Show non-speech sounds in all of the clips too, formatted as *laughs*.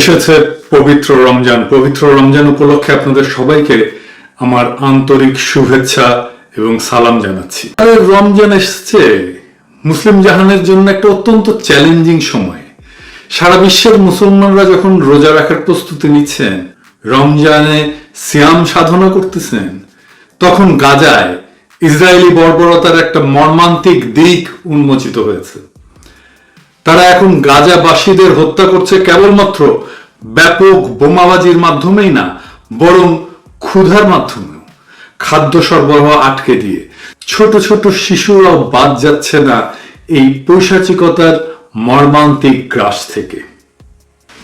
এসেছে পবিত্র রমজান। পবিত্র রমজান উপলক্ষে আপনাদের সবাইকে আমার আন্তরিক শুভেচ্ছা এবং সালাম জানাচ্ছি। রমজান এসছে। মুসলিম জাহানের জন্য একটা অত্যন্ত চ্যালেঞ্জিং সময়। সারা বিশ্বের মুসলমানরা যখন রোজা রাখার প্রস্তুতি নিচ্ছেন, রমজানে সিয়াম সাধনা করতেছেন, তখন গাজায় ইসরায়েলি বর্বরতার একটা মর্মান্তিক দিক উন্মোচিত হয়েছে। তারা এখন গাজাবাসীদের হত্যা করছে কেবলমাত্র ব্যাপক বোমাবাজির মাধ্যমেই না, বরং ক্ষুধার মাধ্যমেও। খাদ্য সরবরাহ আটকে দিয়ে ছোট ছোট শিশুরাও বাদ যাচ্ছে না এই পৈশাচিকতার মর্মান্তিক গ্রাস থেকে।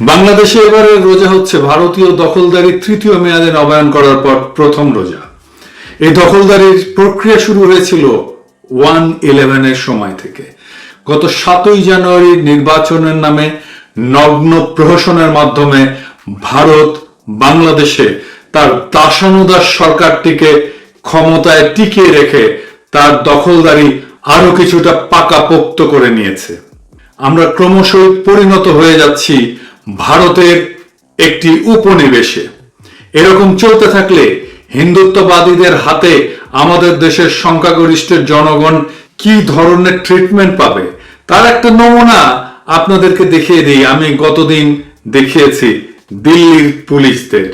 বাংলাদেশে এবারে রোজা হচ্ছে ভারতীয় দখলদারি তৃতীয় মেয়াদে নবায়ন করার পর প্রথম রোজা। এই দখলদারির প্রক্রিয়া শুরু হয়েছিল ওয়ান ইলেভেনের সময় থেকে। গত সাতই জানুয়ারির নির্বাচনের নামে নগ্ন প্রহসনের মাধ্যমে ভারত বাংলাদেশে তার দাসানুদাস সরকারটিকে ক্ষমতায় টিকিয়ে রেখে তার দখলদারি আরও কিছুটা পাকাপোক্ত করে নিয়েছে। আমরা ক্রমশই পরিণত হয়ে যাচ্ছি ভারতের একটি উপনিবেশে। এরকম চলতে থাকলে হিন্দুত্ববাদীদের হাতে আমাদের দেশের সংখ্যাগরিষ্ঠের জনগণ কি ধরনের ট্রিটমেন্ট পাবে? তার একটা নমুনা আপনাদেরকে দেখিয়ে দিই। আমি গতদিন দেখিয়েছি দিল্লির পুলিশদের।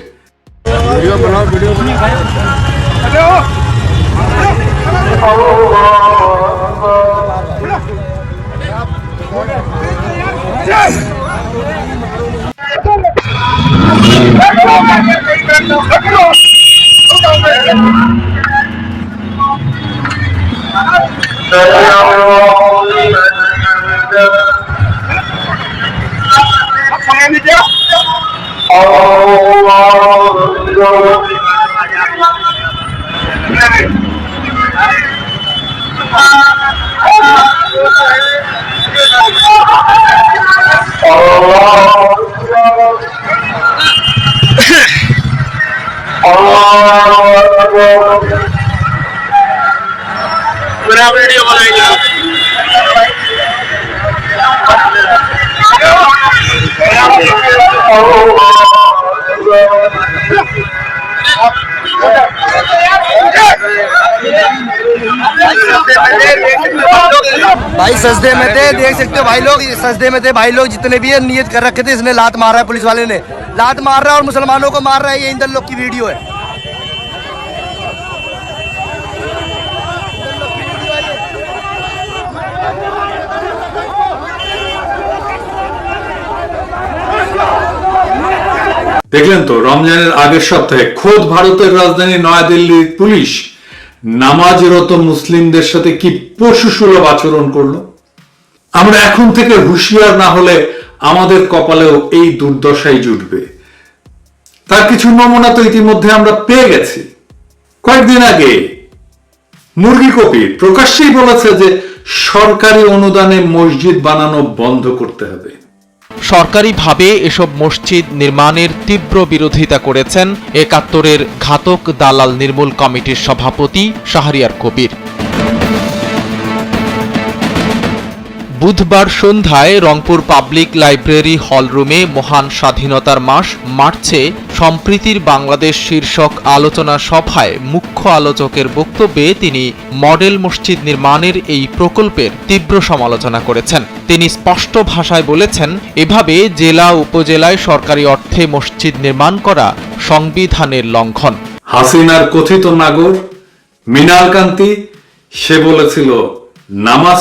मेरा भाई सजदे में थे देख सकते हो भाई लोग ये सजदे में थे भाई लोग जितने भी है नियत कर रखे थे इसने लात मारा है पुलिस वाले ने लात मार रहा है और मुसलमानों को मार रहा है ये इंदर लोग की वीडियो है দেখলেন তো রমজানের আগের সপ্তাহে খোদ ভারতের রাজধানী নয়াদিল্লির পুলিশ নামাজরত মুসলিমদের সাথে কি পশু সুলভ আচরণ করল? আমরা এখন থেকে হুঁশিয়ার না হলে আমাদের কপালেও এই দুর্দশাই জুটবে। তার কিছু নমুনা তো ইতিমধ্যে আমরা পেয়ে গেছি। কয়েকদিন আগে মুরগি কপি প্রকাশ্যেই বলেছে যে সরকারি অনুদানে মসজিদ বানানো বন্ধ করতে হবে। সরকারিভাবে এসব মসজিদ নির্মাণের তীব্র বিরোধিতা করেছেন একাত্তরের ঘাতক দালাল নির্মূল কমিটির সভাপতি শাহরিয়ার কবির। বুধবার সন্ধ্যায় রংপুর পাবলিক লাইব্রেরি হলরুমে মহান স্বাধীনতার মাস মার্চে সম্প্রীতির বাংলাদেশ শীর্ষক আলোচনা সভায় মুখ্য আলোচকের বক্তব্যে তিনি মডেল মসজিদ নির্মাণের এই প্রকল্পের তীব্র সমালোচনা করেছেন। তিনি স্পষ্ট ভাষায় বলেছেন, এভাবে জেলা উপজেলায় সরকারি অর্থে মসজিদ নির্মাণ করা সংবিধানের লঙ্ঘন। হাসিনার কথিত নাগর মৃণাল কান্তি সে বলেছিল, নামাজ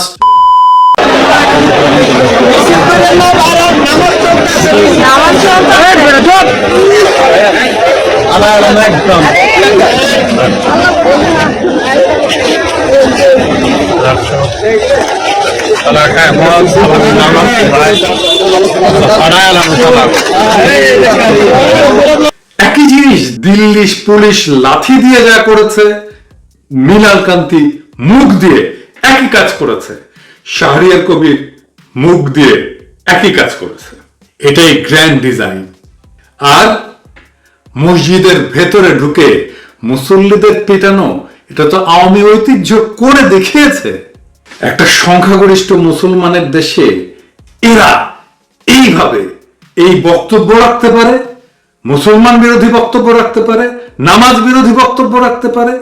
একই জিনিস দিল্লি পুলিশ লাঠি দিয়ে যা করেছে মৃণাল কান্তি মুখ দিয়ে একই কাজ করেছে। শাহরিয়ার কবির মুখ দিয়ে একই কাজ করেছে। এটাই গ্র্যান্ড ডিজাইন আর মসজিদের ভেতরে ঢুকে মুসল্লিদের পেটানো, এটা তো আওয়ামী ঐতিহ্য করে দেখিয়েছে। একটা সংখ্যাগরিষ্ঠ মুসলমানের দেশে এরা এইভাবে এই বক্তব্য রাখতে পারে, মুসলমান বিরোধী বক্তব্য রাখতে পারে, নামাজ বিরোধী বক্তব্য রাখতে পারে,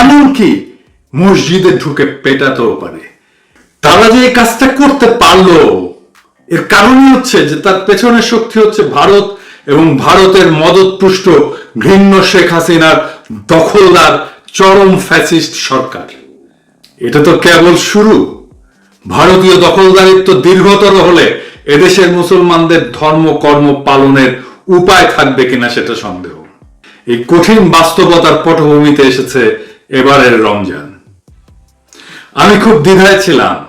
এমনকি মসজিদে ঢুকে পেটাতেও পারে। তারা যে এই কাজটা করতে পারল, এর কারণই হচ্ছে যে তার পেছনের শক্তি হচ্ছে ভারত এবং ভারতের মদতপুষ্ট ঘৃণ্য শেখ হাসিনার দখলদার চরম ফ্যাসিস্ট সরকার। এটা তো কেবল শুরু। ভারতীয় দখলদারিত্ব দীর্ঘতর হলে এদেশের মুসলমানদের ধর্ম, কর্ম পালনের উপায় থাকবে কিনা সেটা সন্দেহ। এই কঠিন বাস্তবতার পটভূমিতে এসেছে এবারের রমজান। আমি খুব দ্বিধায় ছিলাম।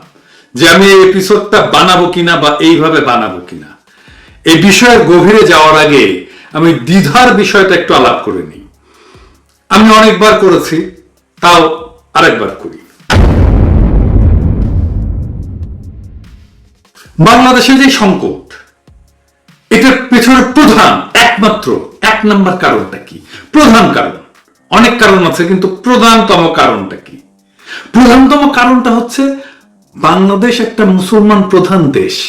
যে আমি এই এপিসোডটা বানাবো কিনা বা এইভাবে বানাবো কিনা। এই বিষয়ের গভীরে যাওয়ার আগে আমি দ্বিধার বিষয়টা একটু আলাপ করে নিই। আমি অনেকবার করেছি, তাও আরেকবার করি। বাংলাদেশে যে সংকট, এটার পেছনে প্রধান, একমাত্র, এক নম্বর কারণটা কি? প্রধান কারণ, অনেক কারণ আছে, কিন্তু প্রধানতম কারণটা কি? প্রধানতম কারণটা হচ্ছে বাংলাদেশ একটা মুসলমান প্রধান দেশ।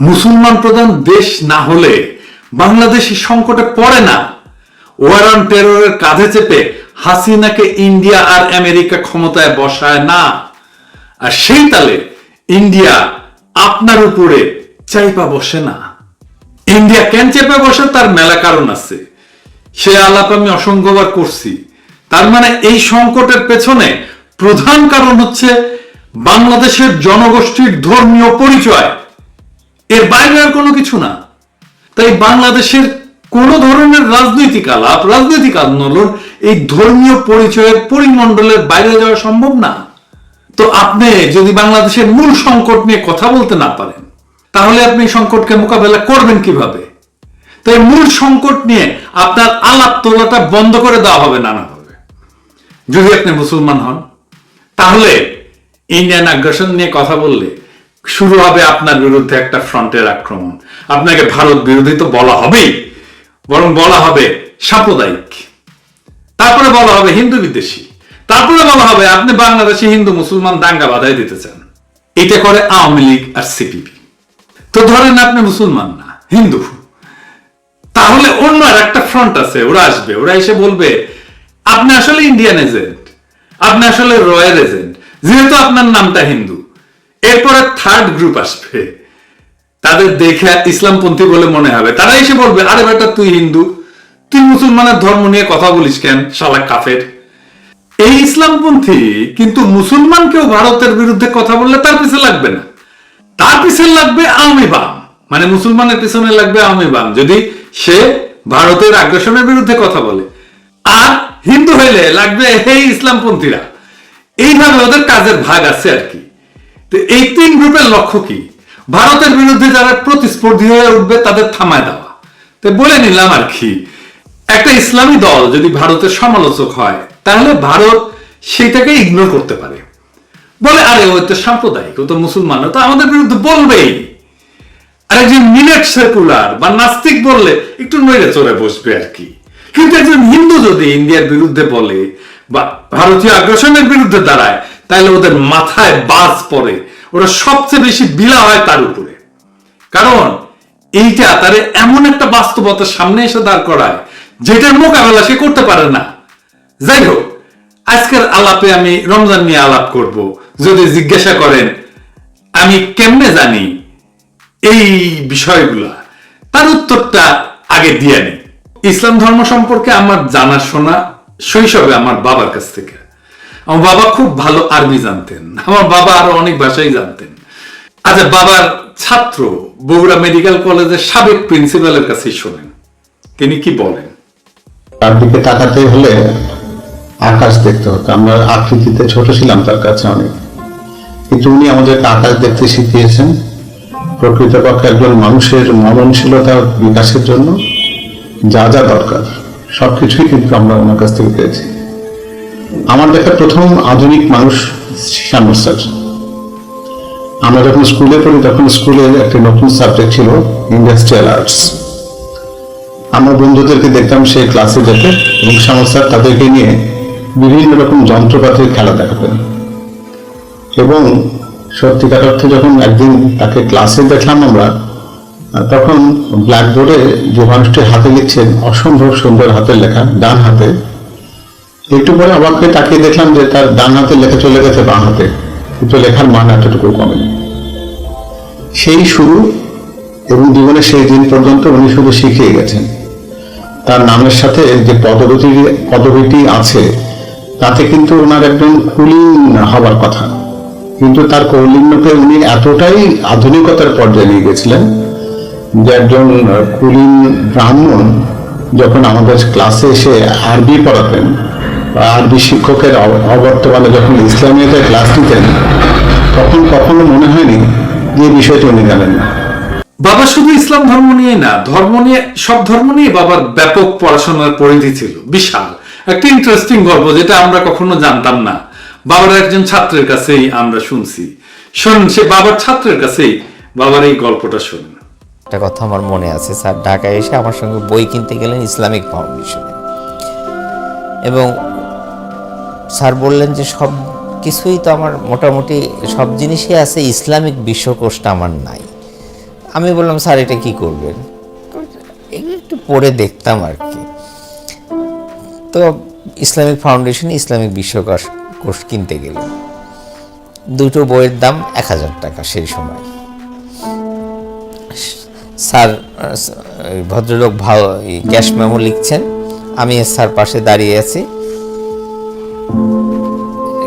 মুসলমান প্রধান দেশ না হলে বাংলাদেশ সংকটে পড়ে না। ওয়ার অন টেররের কাঁধে চেপে হাসিনাকে ইন্ডিয়া আর আমেরিকা ক্ষমতায় বসায় না। আর সেই তালে ইন্ডিয়া আপনার উপরে চাইপা বসে না। ইন্ডিয়া কেন চেপে বসে? তার মেলা কারণ আছে। সে আলাপ আমি অসংখ্যবার করছি। তার মানে এই সংকটের পেছনে প্রধান কারণ হচ্ছে বাংলাদেশের জনগোষ্ঠীর ধর্মীয় পরিচয়। এর বাইরে আর কোনো কিছু না। তাই বাংলাদেশের কোন ধরনের রাজনৈতিক আলাপ, রাজনৈতিক আন্দোলন এই ধর্মীয় পরিচয়ের পরিমণ্ডলের বাইরে যাওয়া সম্ভব না। তো আপনি যদি বাংলাদেশের মূল সংকট নিয়ে কথা বলতে না পারেন, তাহলে আপনি সংকটকে মোকাবেলা করবেন কীভাবে? তাই মূল সংকট নিয়ে আপনার আলাপ তোলাটা বন্ধ করে দেওয়া হবে নানাভাবে। যদি আপনি মুসলমান হন, তাহলে ইন্ডিয়ান আগ্রাসন নিয়ে কথা বললে শুরু হবে আপনার বিরুদ্ধে একটা ফ্রন্টের আক্রমণ। আপনাকে ভারত বিরোধী তো বলা হবেই, বরং বলা হবে সাম্প্রদায়িক। তারপরে বলা হবে হিন্দু বিদ্বেষী। তারপরে বলা হবে আপনি বাংলাদেশে হিন্দু মুসলমান দাঙ্গা বাধাই দিতে চান। এটা করে আওয়ামী লীগ আর সিপিপি তো ধরেন আপনি মুসলমান না, হিন্দু। তাহলে অন্য আর একটা ফ্রন্ট আছে, ওরা আসবে, ওরা এসে বলবে, আপনি আসলে ইন্ডিয়ান এজেন্ট আপনি আসলে রয়্যাল এজেন্ট যেহেতু আপনার নামটা হিন্দু, এরপরে থার্ড গ্রুপ আসবে। তাদের দেখে ইসলামপন্থী বলে মনে হবে। তারা এসে বলবে, আরে বেটা, তুই হিন্দু, তুই মুসলমানের ধর্ম নিয়ে কথা বলিস কেন, শালা কাফের? এই ইসলামপন্থী কিন্তু মুসলমানকেও ভারতের বিরুদ্ধে কথা বললে তার পিছনে লাগবে না। তার পিছনে লাগবে আওয়ামী বাম। মানে মুসলমানের পিছনে লাগবে আওয়ামী বাম। যদি সে ভারতের আগ্রাসনের বিরুদ্ধে কথা বলে। আর হিন্দু হইলে লাগবে এই ইসলামপন্থীরা। এইভাবে ওদের কাজের ভাগ আছে আর কি। তো এই তিন গ্রুপের লক্ষ্য কি? ভারতের বিরুদ্ধে যারা প্রতিস্পর্ধী হয়ে উঠবে, তাদের থামায় দেওয়া। তো বলে নিলাম আর কি, একটা ইসলামী দল যদি ভারতের সমালোচক হয়, তাহলে ভারত সেটাকে ইগনোর করতে পারে। বলে, আরে, ও তো সাম্প্রদায়িক, ও তো মুসলমান তো আমাদের বিরুদ্ধে বলবেই। আর একজন মিলেট সেকুলার বা নাস্তিক বললে, একটু নইরে চড়ে বসবে আর কি। কিন্তু একজন হিন্দু যদি ইন্ডিয়ার বিরুদ্ধে বলে ভারতীয় আগ্রাসনের বিরুদ্ধে দাঁড়ায় তাহলে ওদের মাথায় বাজ পড়ে। ওরা সবচেয়ে বেশি বিলা হয় তার উপরে। কারণ এইটা তার এমন একটা বাস্তবতার সামনে এসে দাঁড় করায়, যেটার মোকাবেলা সে করতে পারে না। যাই হোক, আজকের আলাপে আমি রমজান নিয়ে আলাপ করব। যদি জিজ্ঞাসা করেন, আমি কেমনে জানি এই বিষয়গুলা? তার উত্তরটা আগে দিয়ে নিই ইসলাম ধর্ম সম্পর্কে আমার জানাশোনা শৈশবে আমার বাবার কাছ থেকে। আমার বাবা খুব ভালো আরবি জানতেন। আমার বাবা আরও অনেক ভাষাই জানতেন। আচ্ছা বাবার ছাত্র বগুড়া মেডিকেল কলেজের সাবেক প্রিন্সিপালের কাছেই শোনেন। তিনি কি বলেন? তার দিকে তাকাতে হলে আকাশ দেখতে হতো। আমরা আকৃতিতে ছোট ছিলাম তার কাছে অনেক। কিন্তু উনি আমাদেরকে আকাশ দেখতে শিখিয়েছেন। প্রকৃতপক্ষে একজন মানুষের মননশীলতার বিকাশের জন্য যা যা দরকার। সবকিছুই কিন্তু আমরা ওনার কাছ থেকে পেয়েছি। আমার দেখা প্রথম আধুনিক মানুষ শ্যামল স্যার। আমরা যখন স্কুলে পড়ি, তখন স্কুলে একটা নতুন সাবজেক্ট ছিল ইন্ডাস্ট্রিয়াল আর্টস। আমরা বন্ধুদেরকে দেখতাম সেই ক্লাসে যেতে এবং শ্যামল স্যার তাদেরকে নিয়ে বিভিন্ন রকম যন্ত্রপাতির খেলা দেখাতেন। এবং সত্যিকার অর্থে যখন একদিন তাকে ক্লাসে দেখলাম আমরা তখন ব্ল্যাকবোর্ডে যে মানুষটি হাতে লিখছেন অসম্ভব সুন্দর হাতের লেখা, ডান হাতে। একটু পরে হয়ে তাকিয়ে দেখলাম যে তার ডান হাতে লেখা চলে গেছে বাঁ হাতে। কিন্তু লেখার মান এতটুকু কমেনি। সেই শুরু এবং জীবনের সেই দিন পর্যন্ত উনি শুধু শিখিয়ে গেছেন। তার নামের সাথে যে পদবীটি পদবীটি আছে, তাতে কিন্তু ওনার একজন কুলিন হবার কথা। কিন্তু তার কৌলিন্যকে উনি এতটাই আধুনিকতার পর্যায়ে নিয়ে গেছিলেন যে একজন কুলিন ব্রাহ্মণ যখন আমাদের ক্লাসে এসে আরবি পড়াতেন আরবি শিক্ষকের অবর্তমানে যখন ইসলামিয়াতের ক্লাস নিতেন, তখন কখনো মনে হয়নি যে বিষয়টি উনি জানেন না। বাবা শুধু ইসলাম ধর্ম নিয়ে না, ধর্ম নিয়ে, সব ধর্ম নিয়ে বাবার ব্যাপক পড়াশোনার পরিধি ছিল, বিশাল। একটা ইন্টারেস্টিং গল্প যেটা আমরা কখনো জানতাম না। বাবার একজন ছাত্রের কাছেই আমরা শুনছি। শোন, সে বাবার ছাত্রের কাছেই বাবার এই গল্পটা শোনেন। একটা কথা আমার মনে আছে, স্যার। ঢাকায় এসে আমার সঙ্গে বই কিনতে গেলেন ইসলামিক ফাউন্ডেশনে। এবং স্যার বললেন যে, সব কিছুই তো আমার মোটামুটি সব জিনিসই আছে, ইসলামিক বিশ্বকোষটা আমার নাই। আমি বললাম, স্যার, এটা কি করবেন? একটু পড়ে দেখতাম আর কি। তো ইসলামিক ফাউন্ডেশন ইসলামিক বিশ্বকোষ কোষ কিনতে গেলাম দুটো বইয়ের দাম এক হাজার টাকা সেই সময়। স্যার ভদ্রলোক ভালো ক্যাশ মেমো লিখছেন। আমি স্যার পাশে দাঁড়িয়ে আছি।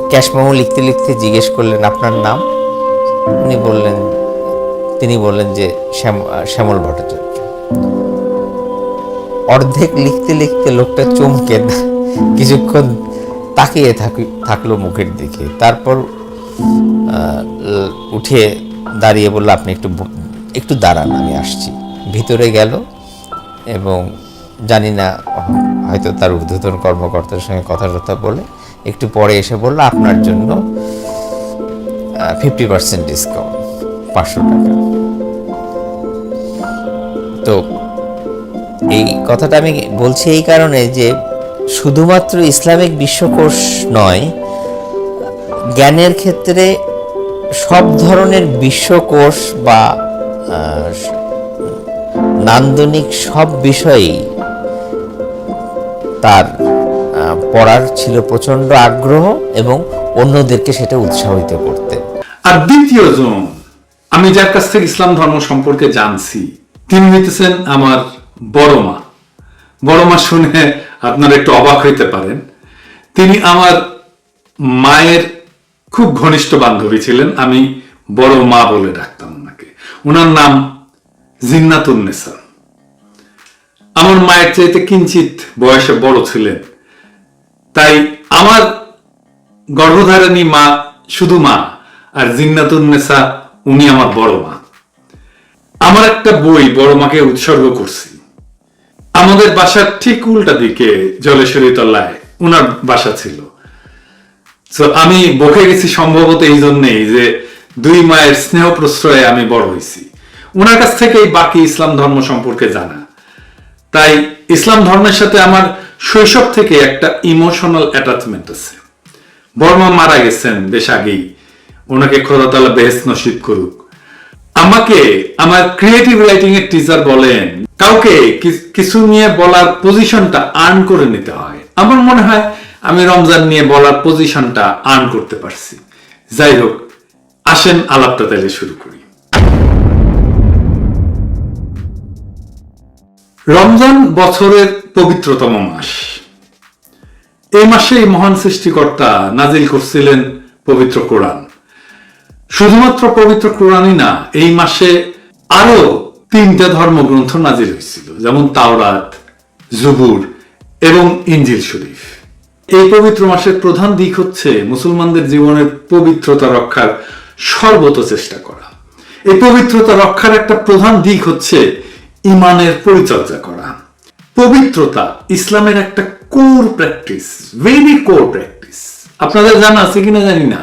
ক্যাশ মেমো লিখতে লিখতে জিজ্ঞেস করলেন আপনার নাম। উনি বললেন, তিনি বললেন যে শ্যাম- শ্যামল ভট্টাচার্য। অর্ধেক লিখতে লিখতে লোকটা চমকে কিছুক্ষণ তাকিয়ে থাকি, থাকল মুখের দিকে। তারপর উঠে দাঁড়িয়ে বলল, আপনি একটু একটু দাঁড়ান, আমি আসছি। ভিতরে গেল এবং জানি না, হয়তো তার ঊর্ধ্বতন কর্মকর্তার সঙ্গে কথা টথা বলে একটু পরে এসে বলল, আপনার জন্য ফিফটি পার্সেন্ট ডিসকাউন্ট পাঁচশো টাকা। তো এই কথাটা আমি বলছি এই কারণে যে শুধুমাত্র ইসলামিক বিশ্বকোষ নয়, জ্ঞানের ক্ষেত্রে সব ধরনের বিশ্বকোষ বা নান্দনিক সব বিষয়েই তার পড়ার ছিল প্রচণ্ড আগ্রহ এবং অন্যদেরকে সেটা উৎসাহিত করতে। আর দ্বিতীয় জন, আমি যার কাছ থেকে ইসলাম ধর্ম সম্পর্কে জানছি, তিনি হইতেছেন আমার বড় মা। বড় মা শুনে আপনারা একটু অবাক হইতে পারেন। তিনি আমার মায়ের খুব ঘনিষ্ঠ বান্ধবী ছিলেন, আমি বড় মা বলে ডাকতাম। ওনার নাম জিন্নাতুন্নেসা আমার মায়ের চাইতে কিঞ্চিত বয়সে বড় ছিলেন। তাই আমার গর্ভধারিণী মা শুধু মা, আর জিন্নাতুন্নেসা উনি আমার বড় মা। আমার একটা বই বড় মাকে উৎসর্গ করছি। আমাদের বাসার ঠিক উল্টা দিকে জলেশ্বরী তলায় উনার বাসা ছিল। আমি বকে গেছি সম্ভবত এই জন্যেই যে দুই মায়ের স্নেহ প্রশ্রয়ে আমি বড় হয়েছি উনার কাছ থেকেই বাকি ইসলাম ধর্ম সম্পর্কে জানা। তাই ইসলাম ধর্মের সাথে আমার শৈশব থেকে একটা ইমোশনাল অ্যাটাচমেন্ট আছে। বর্মা মারা গেছেন বেশ আগেই। ওনাকে খোদা তালা বেহেস নসিব করুক। আমাকে আমার ক্রিয়েটিভ রাইটিং এর টিচার বলেন, কাউকে কিছু নিয়ে বলার পজিশনটা আর্ন করে নিতে হয়। আমার মনে হয় আমি রমজান নিয়ে বলার পজিশনটা আর্ন করতে পারছি। যাই হোক আসেন, আলাপটা তাহলে শুরু করি। রমজান বছরের পবিত্রতম মাস। এই মাসে এই মহান সৃষ্টিকর্তা নাজিল করছিলেন পবিত্র কোরআন। শুধুমাত্র পবিত্র কোরআনই না, এই মাসে আরও তিনটা ধর্মগ্রন্থ নাজিল হয়েছিল, যেমন তাওরাত জুবুর এবং ইঞ্জিল শরীফ। এই পবিত্র মাসের প্রধান দিক হচ্ছে মুসলমানদের জীবনের পবিত্রতা রক্ষার সর্বত চেষ্টা করা। এই পবিত্রতা রক্ষার একটা প্রধান দিক হচ্ছে ইমানের পরিচর্যা করা। পবিত্রতা ইসলামের একটা core practice very core practice আপনাদের জানা আছে কিনা জানি না।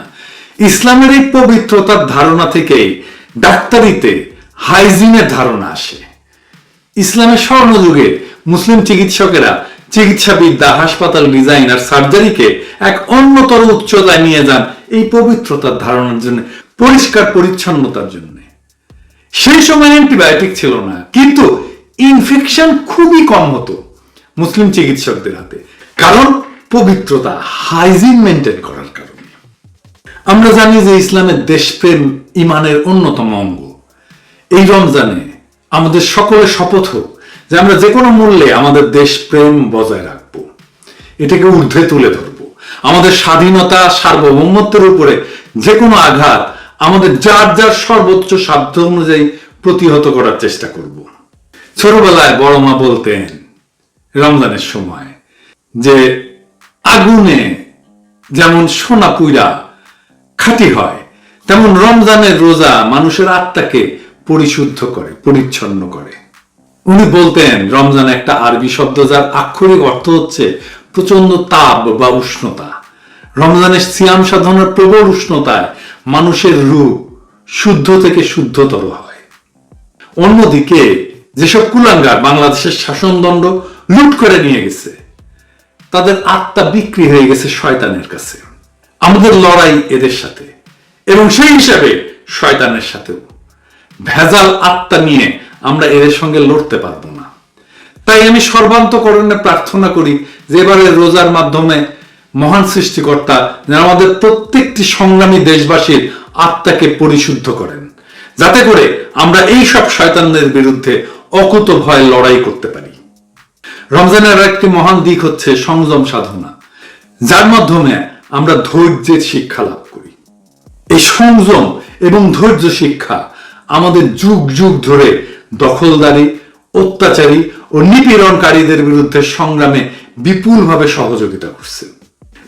ইসলামের এই পবিত্রতার ধারণা থেকেই ডাক্তারিতে হাইজিনের ধারণা আসে। ইসলামের স্বর্ণযুগে মুসলিম চিকিৎসকেরা চিকিৎসাবিদ্যা, হাসপাতাল ডিজাইন আর সার্জারিকে এক অন্যতর উচ্চতায় নিয়ে যান এই পবিত্রতার ধারণার জন্য। পরিষ্কার পরিচ্ছন্নতার জন্য। সেই সময় অ্যান্টিবায়োটিক ছিল না, কিন্তু ইনফেকশন খুবই কম হতো মুসলিম চিকিৎসকদের হাতে, কারণ পবিত্রতা হাইজিন মেনটেন করার কারণে। আমরা জানি যে ইসলামের দেশপ্রেম ইমানের অন্যতম অঙ্গ। এই রমজানে আমাদের সকলের শপথ হোক যে আমরা যে কোনো মূল্যে আমাদের দেশপ্রেম বজায় রাখব। এটাকে ঊর্ধ্বে তুলে ধরবো। আমাদের স্বাধীনতা, সার্বভৌমত্বের উপরে যে কোনো আঘাত আমাদের যার যার সর্বোচ্চ সাধ্য অনুযায়ী প্রতিহত করার চেষ্টা করব। ছোটবেলায় বড় মা বলতেন, রমজানের সময়, যে আগুনে যেমন সোনা পুইরা খাঁটি হয়, তেমন রমজানের রোজা মানুষের আত্মাকে পরিশুদ্ধ করে, পরিচ্ছন্ন করে। উনি বলতেন, রমজান একটা আরবি শব্দ যার আক্ষরিক অর্থ হচ্ছে প্রচণ্ড তাপ বা উষ্ণতা। রমজানের সিয়াম সাধনার প্রবল উষ্ণতায় মানুষের রূপ শুদ্ধ থেকে শুদ্ধতর হয়। অন্যদিকে যেসব কুলাঙ্গার বাংলাদেশের শাসনদণ্ড লুট করে নিয়ে গেছে, তাদের আত্মা বিক্রি হয়ে গেছে শয়তানের কাছে। আমাদের লড়াই এদের সাথে এবং সেই হিসাবে শয়তানের সাথেও। ভেজাল আত্মা নিয়ে আমরা এদের সঙ্গে লড়তে পারব না। তাই আমি সর্বান্তকরণে প্রার্থনা করি যে এবারে রোজার মাধ্যমে মহান সৃষ্টিকর্তা যেন আমাদের প্রত্যেকটি সংগ্রামী দেশবাসীর আত্মাকে পরিশুদ্ধ করেন। যাতে করে আমরা এই সব শয়তানদের বিরুদ্ধে অকুত ভয় লড়াই করতে পারি। রমজানের একটি মহান দিক হচ্ছে সংযম সাধনা। যার মাধ্যমে আমরা ধৈর্যের শিক্ষা লাভ করি। এই সংযম এবং ধৈর্য শিক্ষা আমাদের যুগ যুগ ধরে দখলদারি, অত্যাচারী ও নিপীড়নকারীদের বিরুদ্ধে সংগ্রামে বিপুলভাবে সহযোগিতা করছে।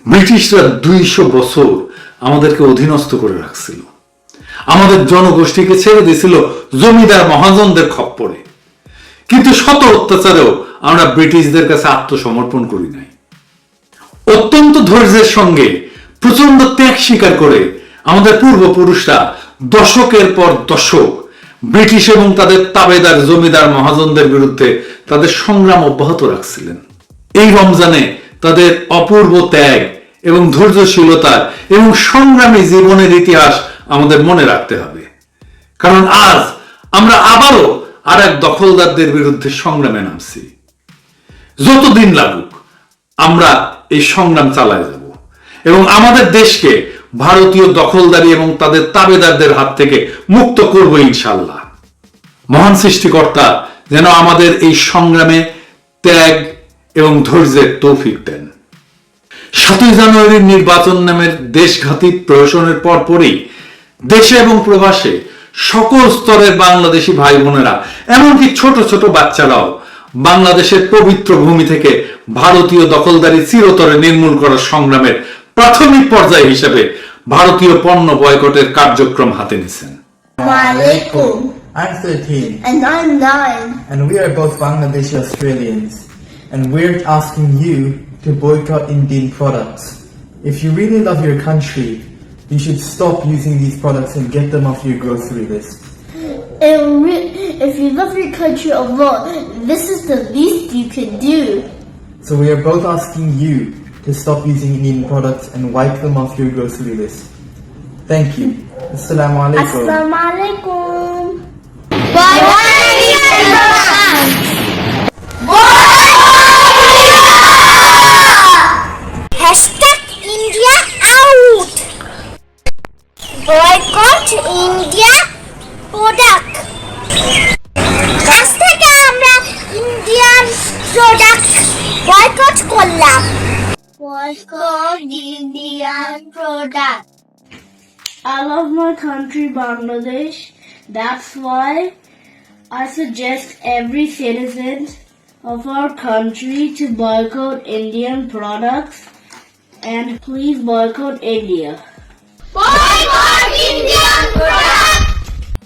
ব্রিটিশরা দুইশো বছর আমাদেরকে অধীনস্থ করে রাখছিল। আমাদের জনগোষ্ঠীকে ছেড়ে দিয়েছিল জমিদার মহাজনদের খপ্পরে। কিন্তু শত অত্যাচারেও আমরা ব্রিটিশদের কাছে আত্মসমর্পণ করি নাই। অত্যন্ত ধৈর্যের সঙ্গে প্রচণ্ড ত্যাগ স্বীকার করে আমাদের পূর্বপুরুষরা দশকের পর দশক ব্রিটিশ এবং তাদের তাবেদার জমিদার মহাজনদের বিরুদ্ধে তাদের সংগ্রাম অব্যাহত রাখছিলেন। এই রমজানে তাদের অপূর্ব ত্যাগ এবং ধৈর্যশীলতার এবং সংগ্রামী জীবনের ইতিহাস আমাদের মনে রাখতে হবে। কারণ আজ আমরা আবারও আর এক দখলদারদের বিরুদ্ধে সংগ্রামে নামছি। যতদিন লাগুক, আমরা এই সংগ্রাম চালায় যাব এবং আমাদের দেশকে ভারতীয় দখলদারি এবং তাদের তাবেদারদের হাত থেকে মুক্ত করব ইনশাল্লাহ। মহান সৃষ্টিকর্তা যেন আমাদের এই সংগ্রামে ত্যাগ এবং ধৈর্যের তৌফিক দেন। সাতই জানুয়ারির নির্বাচন নামের দেশঘাতী প্রহসনের পরপরই দেশে এবং প্রবাসে সকল স্তরের বাংলাদেশি ভাই বোনেরা এমনকি ছোট ছোট বাচ্চারাও বাংলাদেশের পবিত্র ভূমি থেকে ভারতীয় দখলদারি চিরতরে নির্মূল করার সংগ্রামের প্রাথমিক পর্যায় হিসেবে ভারতীয় পণ্য বয়কটের কার্যক্রম হাতে নিয়েছেন। I'm 13, And I'm nine. and we are both Bangladeshi Australians, and we're asking you to boycott Indian products. If you really love your country, you should stop using these products and get them off your grocery list. And if you love your country a lot, this is the least you can do. So we are both asking you to stop using Indian products and wipe them off your grocery list. Thank you. Assalamu alaikum. Assalamu alaikum. Hashtag product boycott করলাম Boycott Indian product. I love my country, Bangladesh. That's why I suggest every citizen of our country to boycott Indian products and please boycott India. boycott Indian product.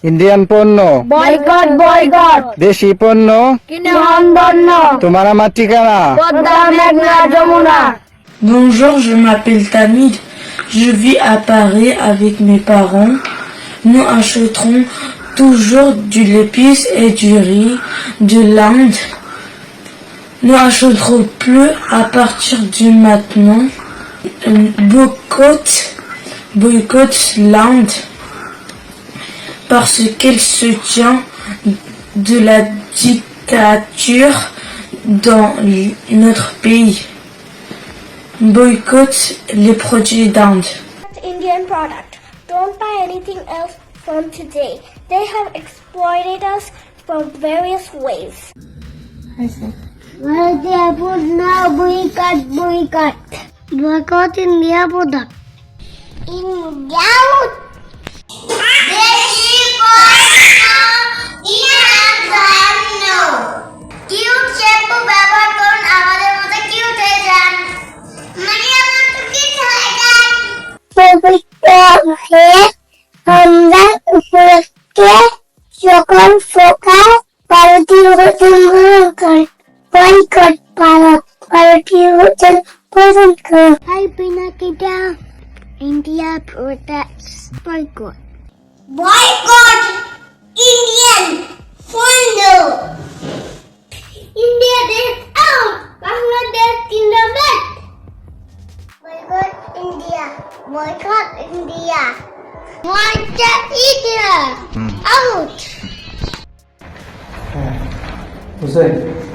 Indian পণ্য Boycott, boycott. দেশি পণ্য বন্ধন্য তোমার আমার ঠিকানা পদ্মা মেঘনা Jamuna Bonjour, je m'appelle Tamid. Je vis à Paris avec mes parents. Nous achèterons toujours du l'épice et du riz de l'Inde. Nous achèterons plus à partir du maintenant. Boycott, boycott l'Inde. parce qu'elle soutient de la dictature dans notre pays. Boycott les produits d'Inde. Indian product. Don't buy anything else from today. They have exploited us from various ways. Boycott, boycott. Boycott India product. India would shampoo ব্যবহার করুন আমাদের মতো cute হয়ে যান। মানে আমার তো cute হয়ে যান পবিত্র হয়ে আমরা সকল ভোজন বয়কট ভারত ভারতীয় ভোজন গ্রহণ করে হাই পিনাকিটা India protects boycott boycott India is out. Oh, Bangladesh in the bed. Boycott India. Boycott India. Boycott India. Hmm. Out. Hmm. Hussein.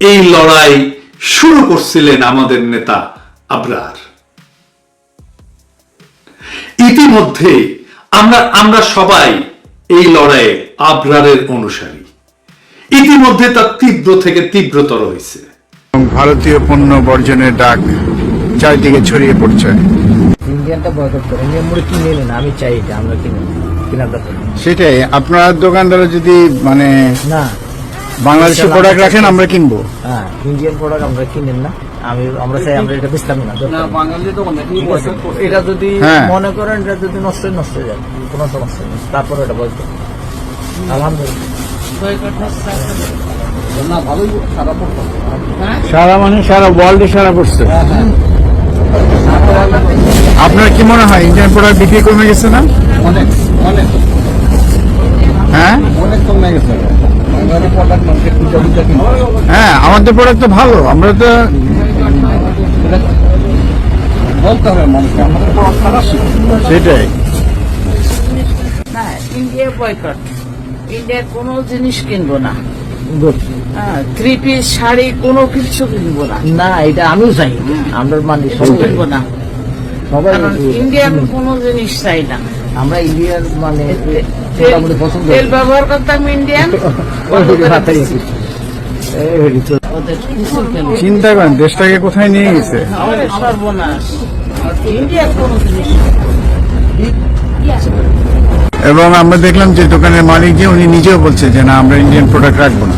এই লড়াই শুরু করছিলেন আমাদের নেতা আবরার। ইতিমধ্যে আমরা আমরা সবাই এই লড়াইয়ে আবরারের অনুসারী। ইতিমধ্যে তা তীব্র থেকে তীব্রতর হয়েছে। ভারতীয় পণ্য বর্জনের ডাক চারিদিকে ছড়িয়ে পড়ছে। ইন্ডিয়ানটা বয়কট করে ইন্ডিয়ান মুড়ি কিনে নিন আমি চাই এটা আমরা কিনে কেনার দরকার নেই। সেটাই আপনার দোকানদার যদি মানে না বাংলাদেশের প্রোডাক্ট রাখেন আমরা কিনবো। হ্যাঁ ইন্ডিয়ান প্রোডাক্ট আমরা কিনেন না। আমি আমরা চাই আমরা এটা বেচলাম না না। বাঙালি তো ঠিক আছে এটা যদি হ্যাঁ। মনে করেন এটা যদি নষ্ট হয়, নষ্ট হয়ে যাবে কোনো সমস্যা নেই তারপরে এটা বলতে আলহামদুলিল্লাহ। সারা মানে সারা ওয়ার্ল্ডে সারা পড়ছে আপনার কি মনে হয় ইন্ডিয়ান প্রোডাক্ট বিক্রি কমে গেছে না? অনেক অনেক। হ্যাঁ? অনেক কমে গেছে। হ্যাঁ আমাদের প্রোডাক্ট তো ভালো আমরা তো বলতে হবে মানুষকে আমাদের সেটাই। না ইন্ডিয়া বয়কট ইন্ডিয়ার কোনো জিনিস কিনবো না। হ্যাঁ থ্রি পিস শাড়ি কোনো কিছু কিনবো না। না এটা আমিও চাই। আমরা মানি কিনবো না। কারণ ইন্ডিয়ান কোনো জিনিস চাই না। আমরা ইন্ডিয়ান মানে তেল- মোটামুটি পছন্দ তেল ব্যবহার করতাম ইন্ডিয়ান। *laughs* ওদের কিছু কেন চিন্তা করেন দেশটাকে কোথায় নিয়ে গেছে? এবং আমরা দেখলাম যে দোকানের মালিক যে উনি নিজেও বলছে যে না আমরা ইন্ডিয়ান প্রোডাক্ট রাখব না।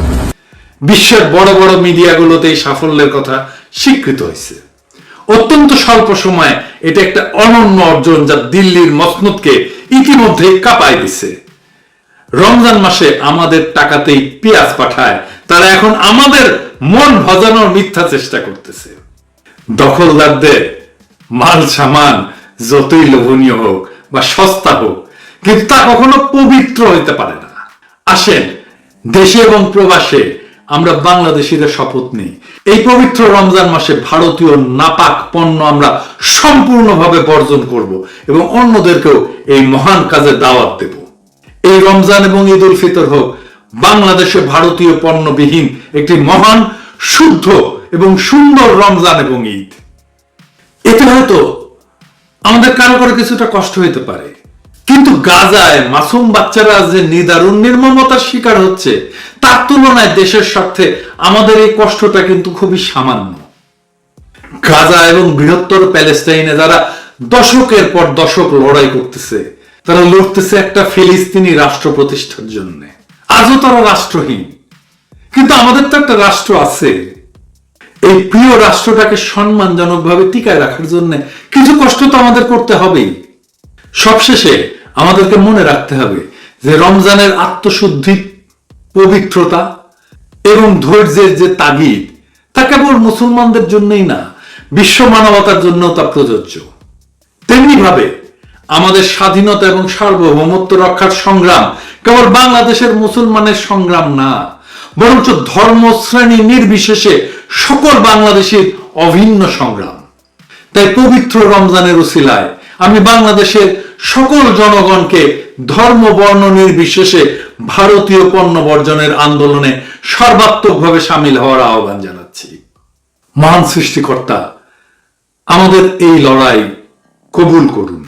বিশ্বের বড় বড় মিডিয়াগুলোতে এই সাফল্যের কথা স্বীকৃত হয়েছে। অত্যন্ত স্বল্প সময়ে এটা একটা অনন্য অর্জন যা দিল্লির মসনদকে ইতিমধ্যে কাঁপায় দিছে। রমজান মাসে আমাদের টাকাতেই পেঁয়াজ পাঠায়, তারা এখন আমাদের মন ভজানোর মিথ্যা চেষ্টা করতেছে। দখলদারদের মাল সামান যতই লোভনীয় হোক বা সস্তা হোক, কিন্তু তা কখনো পবিত্র হইতে পারে না। আসেন দেশে এবং প্রবাসে আমরা বাংলাদেশিদের শপথ নেই। এই পবিত্র রমজান মাসে ভারতীয় নাপাক পণ্য আমরা সম্পূর্ণভাবে বর্জন করব এবং অন্যদেরকেও এই মহান কাজে দাওয়াত দেব। এই রমজান এবং ঈদ উল ফিতর হোক বাংলাদেশে ভারতীয় পণ্যবিহীন একটি মহান, শুদ্ধ এবং সুন্দর রমজান এবং ঈদ। এতে হয়তো আমাদের কারও কারও কিছুটা কষ্ট হইতে পারে। কিন্তু গাজায় মাসুম বাচ্চারা যে নিদারুণ নির্মমতার শিকার হচ্ছে, তার তুলনায় দেশের স্বার্থে আমাদের এই কষ্টটা কিন্তু খুবই সামান্য। গাজা এবং বৃহত্তর প্যালেস্টাইনে যারা দশকের পর দশক লড়াই করতেছে, তারা লড়তেছে একটা ফিলিস্তিনি রাষ্ট্র প্রতিষ্ঠার জন্য। আজও তারা রাষ্ট্রহীন। কিন্তু আমাদের তো একটা রাষ্ট্র আছে। এই প্রিয় রাষ্ট্রটাকে সম্মানজনকভাবে টিকায় রাখার জন্য কিছু কষ্ট তো আমাদের করতে হবেই। সবশেষে আমাদেরকে মনে রাখতে হবে যে রমজানের আত্মশুদ্ধি, পবিত্রতা এবং ধৈর্যের যে তাগিদ, তা কেবল মুসলমানদের জন্যই না, বিশ্ব মানবতার জন্য তা প্রযোজ্য। তেমনি ভাবে আমাদের স্বাধীনতা এবং সার্বভৌমত্ব রক্ষার সংগ্রাম কেবল বাংলাদেশের মুসলমানের সংগ্রাম না, বরঞ্চ ধর্ম শ্রেণি নির্বিশেষে সকল বাংলাদেশের অভিন্ন সংগ্রাম। তাই পবিত্র রমজানের উসিলায় আমি বাংলাদেশের সকল জনগণকে ধর্ম, বর্ণ নির্বিশেষে ভারতীয় পণ্য বর্জনের আন্দোলনে সর্বাত্মকভাবে সামিল হওয়ার আহ্বান জানাচ্ছি। মহান সৃষ্টিকর্তা, আমাদের এই লড়াই কবুল করুন।